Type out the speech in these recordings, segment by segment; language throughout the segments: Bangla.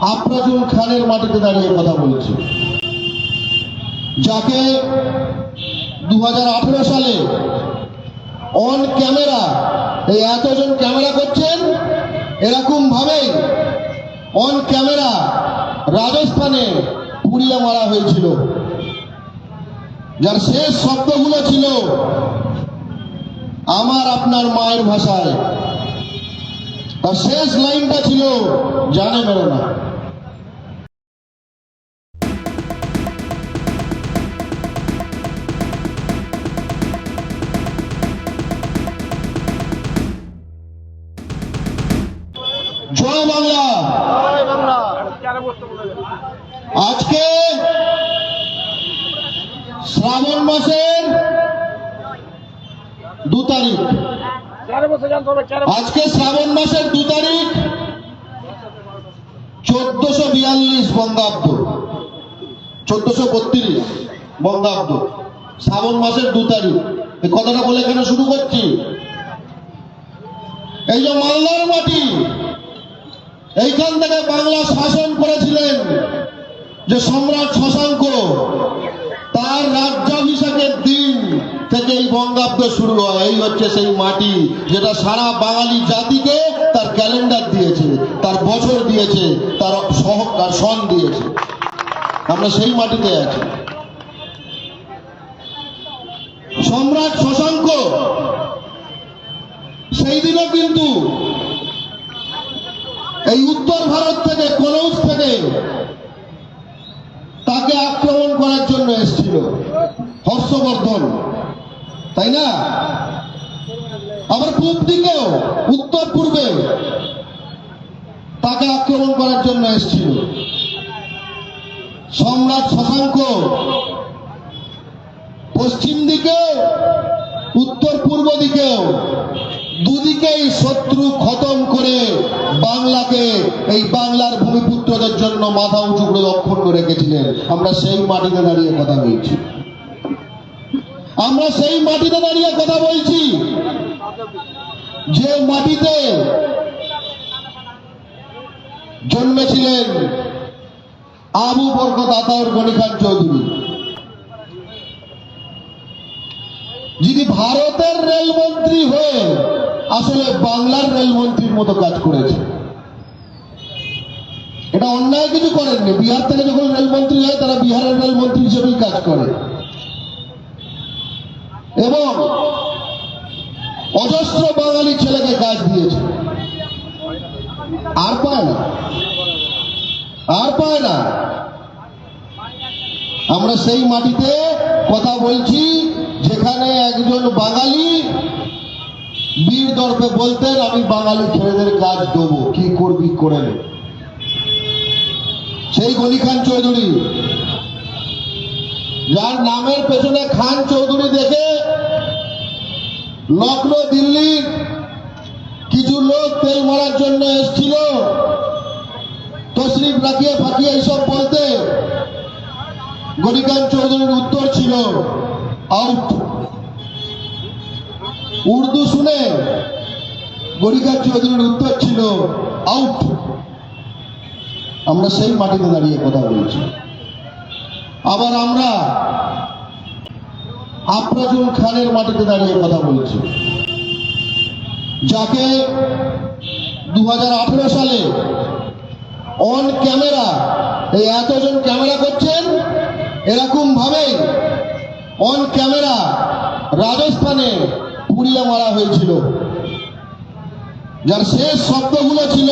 আফরাজুল খানের মাটিতে দাঁড়িয়ে কথা বলছি। যাকে দু হাজার আঠারো সালে অন ক্যামেরা এই এতজন ক্যামেরা করছেন, এরকম ভাবে অন ক্যামেরা রাজস্থানে পুড়িয়ে মারা হয়েছিল। যার শেষ শব্দগুলো ছিল, আমার আপনার মায়ের ভাষায়। তার শেষ লাইনটা ছিল, জানে মেরো না। আজকে শ্রাবণ মাসের দু তারিখ। আজকে শ্রাবণ মাসের দু তারিখ চোদ্দশো বিয়াল্লিশ বঙ্গাব্দ। চোদ্দশো বত্রিশ বঙ্গাব্দ। শ্রাবণ মাসের দু তারিখ। কথাটা বলে কেন শুরু করছি? এই যে মালদার মাটি এইখান থেকে বাংলা শাসন করেছিলেন যে সম্রাট শশাঙ্ক। তার রাজ্যাভিষেকের দিন থেকে এই বঙ্গাব্দ শুরু হয়। এই হচ্ছে সেই মাটি যেটা সারা বাঙালি জাতিকে তার ক্যালেন্ডার দিয়েছে, তার বছর দিয়েছে, তার সহ, তার সন দিয়েছে। আমরা সেই মাটিতে আছি। সম্রাট শশাঙ্ক সেই দিনও কিন্তু এই উত্তর ভারত থেকে কনৌজ থেকে তাকে আক্রমণ করার জন্য এসেছিল। হর্ষবর্ধন। তাই না? আবার পূর্ব দিকেও, উত্তর পূর্বে তাকে আক্রমণ করার জন্য এসেছিল। সম্রাট শশাঙ্ক। পশ্চিম দিকে উত্তর পূর্ব দিকেও দুদিকেই শত্রু খতম করে বাংলাকে, এই বাংলার ভূমিপুত্রদের জন্য মাথা উঁচু করে অক্ষুণ্ণ রেখেছিলেন। আমরা সেই মাটিতে দাঁড়িয়ে কথা বলছি। আমরা সেই মাটিতে দাঁড়িয়ে কথা বলছি। যে মাটিতে জন্মেছিলেন আবু বরকত আতাউর খান চৌধুরী। যিনি ভারতের রেলমন্ত্রী হয়ে আসলে বাংলার রেলমন্ত্রীর মতো কাজ করেছে। এটা অন্যায় কিছু করেননি। বিহার থেকে যখন রেলমন্ত্রী হয়, তারা বিহারের রেলমন্ত্রী হিসেবেই কাজ করে। এবং অজস্র বাঙালি ছেলেকে কাজ দিয়েছে। আর পায় না। আর পায় না। আমরা সেই মাটিতে কথা বলছি, যেখানে একজন বাঙালি বীর দর্পে বলতেন, আমি বাঙালি ছেলেদের কাজ দেবো, কি করবি করে নে। সেই গনি খান চৌধুরী, যার নামের পেছনে খান চৌধুরী দেখে লখনৌ দিল্লির কিছু লোক তেল মারার জন্য এসেছিল। তশরিফ রাখিয়ে ফাঁকিয়ে এইসব বলতে গনিকান চৌধুরীর উত্তর ছিল, আউট। উর্দু শুনে গরিকার চৌধুরীর উত্তর ছিল আউট আমরা সেই মাটিতে দাঁড়িয়ে কথা বলছি। আবার আমরা আফরাজুল খানের মাটিতে দাঁড়িয়ে কথা বলছি। যাকে দু হাজার আঠেরো সালে অন ক্যামেরা এই এতজন ক্যামেরা করছেন এরকম ভাবে অন ক্যামেরা রাজস্থানে পুড়িয়ে মারা হয়েছিল। যার শেষ শব্দগুলো ছিল,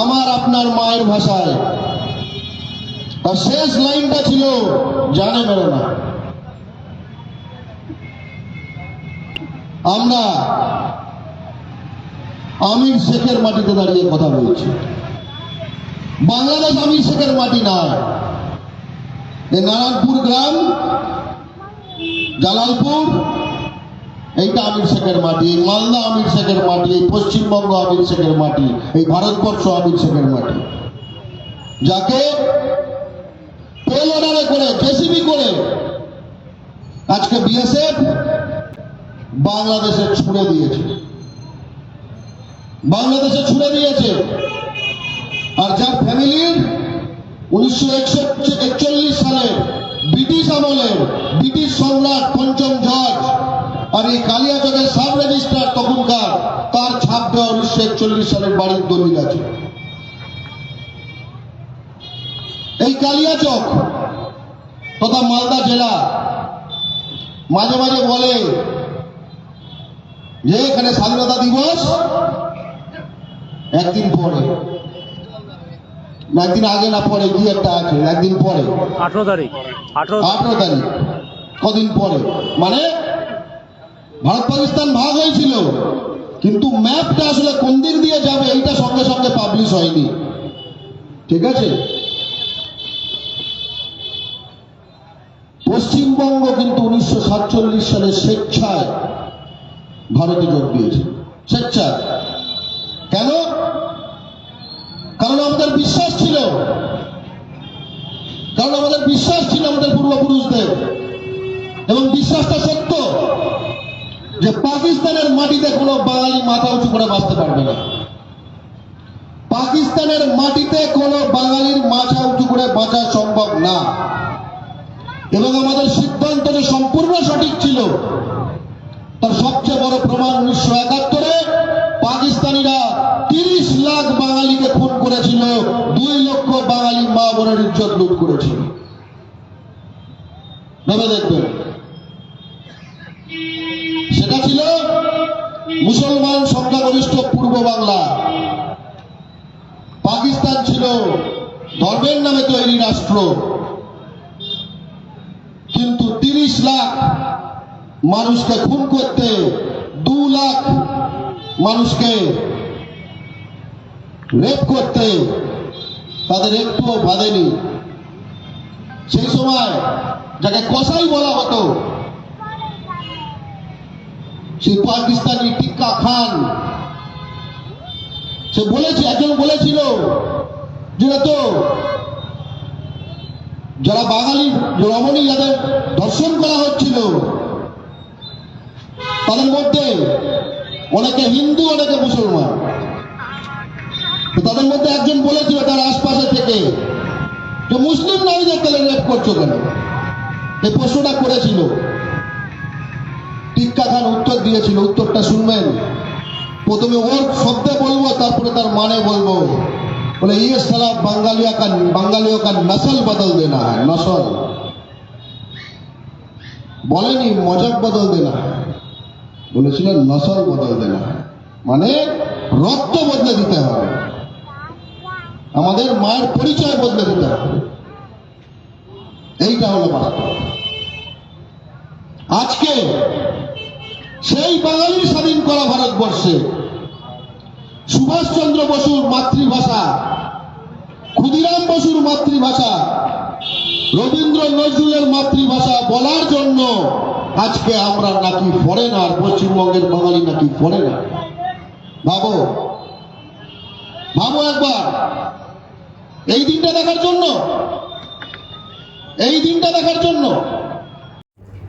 আমার আপনার মায়ের ভাষায়। তার শেষ লাইনটা ছিল, জানে মেরো না। আমরা আমির শেখের মাটিতে দাঁড়িয়ে কথা বলছি। বাংলাদেশ আমির শেখের মাটি নয়। নারায়ণপুর গ্রাম, জালালপুর এইটা আমির শেখের মাটি, এই মালদা আমির শেখের মাটি, এই পশ্চিমবঙ্গ আমির শেখের মাটি, এই ভারতবর্ষ আমির শেখের মাটি। যাকে তেল করে, জেসিবি করে, আজকে বিএসএফ বাংলাদেশে ছুড়ে দিয়েছে। বাংলাদেশে ছুড়ে দিয়েছে। আর যার ফ্যামিলির উনিশশো একচল্লিশ সালে ব্রিটিশ আমলের ব্রিটিশ সম্রাট পঞ্চম জর্জ আর এই কালিয়াচকের সাব রেজিস্ট্রার তখনকার তার ছাপ দেওয়া উনিশশো একচল্লিশ সালের বাড়ির দলিল আছে। এই কালিয়াচক তথা মালদা জেলা মাঝে মাঝে বলে যে এখানে স্বাধীনতা দিবস একদিন পরে। একদিন আগে না পরে কি একটা আছে? একদিন পরে। আঠারো তারিখ। আঠারো তারিখ। কদিন পরে? মানে ভারত, পাকিস্তান ভাগ হয়েছিল। কিন্তু ম্যাপটা আসলে কোন দিক দিয়ে যাবে, এইটা সঙ্গে সঙ্গে পাবলিশ হয়নি। ঠিক আছে? পশ্চিমবঙ্গ কিন্তু উনিশশো সাতচল্লিশ সালে স্বেচ্ছায় ভারতে যোগ দিয়েছে। স্বেচ্ছায়। কেন? কারণ আমাদের বিশ্বাস ছিল। কারণ আমাদের বিশ্বাস ছিল আমাদের পূর্বপুরুষদের। এবং বিশ্বাসটা সত্য। যে পাকিস্তানের মাটিতে কোনো বাঙালি মাথা উঁচু করে বাঁচতে পারবে না। পাকিস্তানের মাটিতে কোনো বাঙালির মাথা উঁচু করে বাঁচা সম্ভব না। এবং আমাদের সিদ্ধান্ত যে সম্পূর্ণ সঠিক ছিল, তার সবচেয়ে বড় প্রমাণ উনিশশো একাত্তরে পাকিস্তানিরা তিরিশ লাখ বাঙালিকে খুন করেছিল, দুই লক্ষ বাঙালি মা বোনের ইজ্জত লুট করেছিল। ভেবে দেখবেন মুসলমান সংখ্যাগরিষ্ঠ পূর্ব বাংলা। পাকিস্তান ছিল ধর্মের নামে তৈরি রাষ্ট্র। কিন্তু তিরিশ লাখ মানুষকে খুন করতে দু লাখ মানুষকে রেপ করতে তাদের একটুও বাঁধেনি সেই সময় যাকে কষাই বলা হতো সেই পাকিস্তানি টিক্কা খান। সে বলেছে, একজন বলেছিল যে তো, যারা বাঙালি, রমণী যাদের দর্শন করা হচ্ছিল, তাদের মধ্যে অনেকে হিন্দু, অনেকে মুসলমান। তাদের মধ্যে একজন বলেছিল তার আশপাশে থেকে। যে মুসলিম নারীদের তাহলে রেপ করছ কেন? এই প্রশ্নটা করেছিল। প্রশ্নের উত্তর দিয়েছিল, উত্তরটা শুনবেন। প্রথমে ওর শব্দে বলব, তারপরে তার মানে বলব। বলে ইয়ে সালা বাঙ্গালিয়া কা বাঙালিও কা নসল বদল দেনা নসল। বলেনি মজাক বদল দেনা বলেছিলেন, নসল বদল দেনা মানে রক্ত বদলে দিতে হবে। আমাদের মায়ের পরিচয় বদলে দিতে হবে। এইটা হলো বাস্তব। আজকে সেই বাঙালি স্বাধীন করা ভারতবর্ষে সুভাষচন্দ্র বসুর মাতৃভাষা, ক্ষুদিরাম বসুর মাতৃভাষা, রবীন্দ্র নজরুলের মাতৃভাষা বলার জন্য আজকে আমরা নাকি ফরেনার পশ্চিমবঙ্গের বাঙালি নাকি ফরেনার ভাবো ভাবো একবার। এই দিনটা দেখার জন্য, এই দিনটা দেখার জন্য